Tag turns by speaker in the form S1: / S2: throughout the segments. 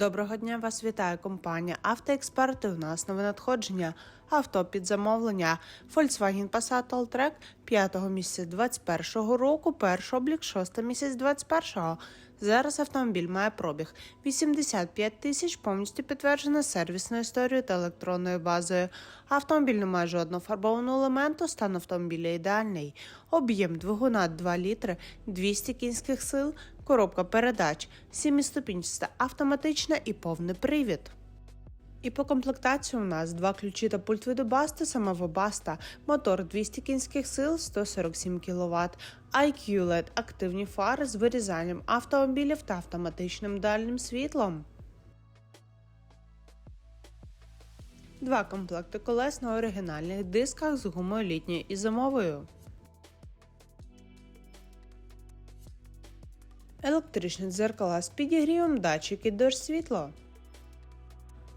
S1: Доброго дня вас вітає компанія Автоексперти. У нас нове надходження. Авто під замовлення Volkswagen Passat Alltrack 5 місяця 21 року, перший облік 6 місяць 21 Зараз автомобіль має пробіг 85 тисяч, повністю підтверджена сервісною історією та електронною базою. Автомобіль не має жодного фарбованого елементу, стан автомобіля ідеальний. Об'єм двигуна 2 літри, 200 кінських сил, коробка передач, 7-ступінчаста автоматична і повний привід. І по комплектації у нас два ключі та пульт від Баста, самого Баста, мотор 200 кінських сил, 147 кВт, IQ LED, активні фари з вирізанням автомобілів та автоматичним дальнім світлом. Два комплекти колес на оригінальних дисках з гумою літньою і зимовою. Електричні дзеркала з підігрівом, датчики дощ світло.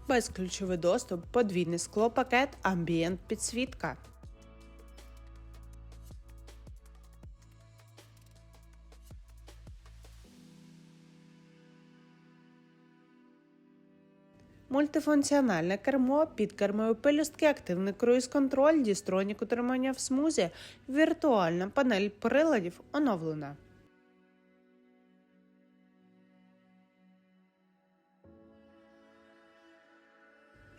S1: Безключовий доступ, подвійний склопакет, амбієнт підсвітка. Мультифункціональне кермо, підкермові пелюстки, активний круїз-контроль, дістронік утримання в смузі, віртуальна панель приладів оновлена.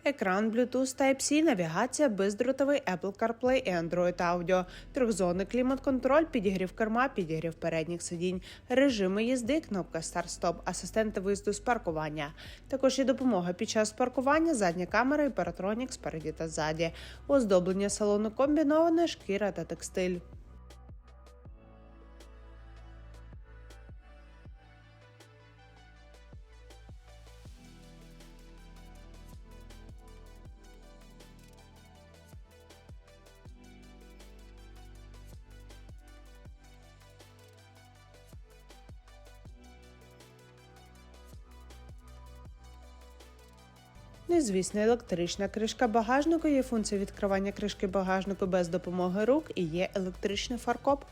S1: Екран Bluetooth Type-C, навігація, бездротовий Apple CarPlay і Android Audio, трьохзонний клімат-контроль, підігрів керма, підігрів передніх сидінь, режими їзди, кнопка Старт-Стоп, асистенти виїзду з паркування. Також є допомога під час паркування, задня камера і паратронік спереді та ззаді, оздоблення салону комбіноване, шкіра та текстиль. Незвісна електрична кришка багажнику є функція відкривання кришки багажнику без допомоги рук і є електричний фаркоп.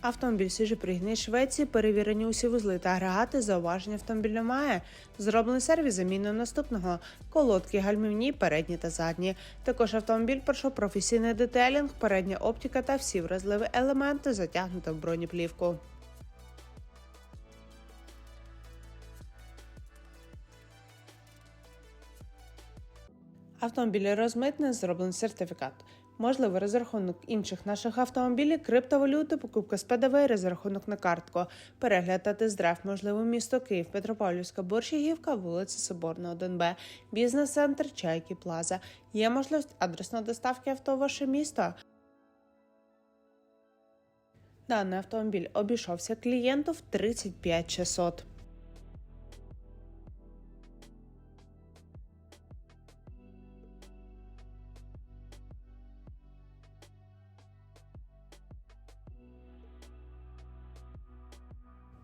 S1: Автомобіль з Швеції, перевірені усі вузли та агрегати, зауваження автомобіль немає. Зроблений сервіс заміну наступного колодки, гальмівні, передні та задні. Також автомобіль пройшов професійний детелінг, передня оптика та всі вразливі елементи затягнуто в бронеплівку. Автомобілі розмитне зроблений сертифікат. Можливий розрахунок інших наших автомобілів, криптовалюти, покупка з ПДВ, розрахунок на картку, перегляд та тест-драйв, можливо, місто Київ, Петропавлівська, Борщагівка, вулиця Соборна, 1Б, бізнес-центр, Чайки, Плаза. Є можливість адресної доставки авто в ваше місто. Даний автомобіль обійшовся клієнту в 35 600.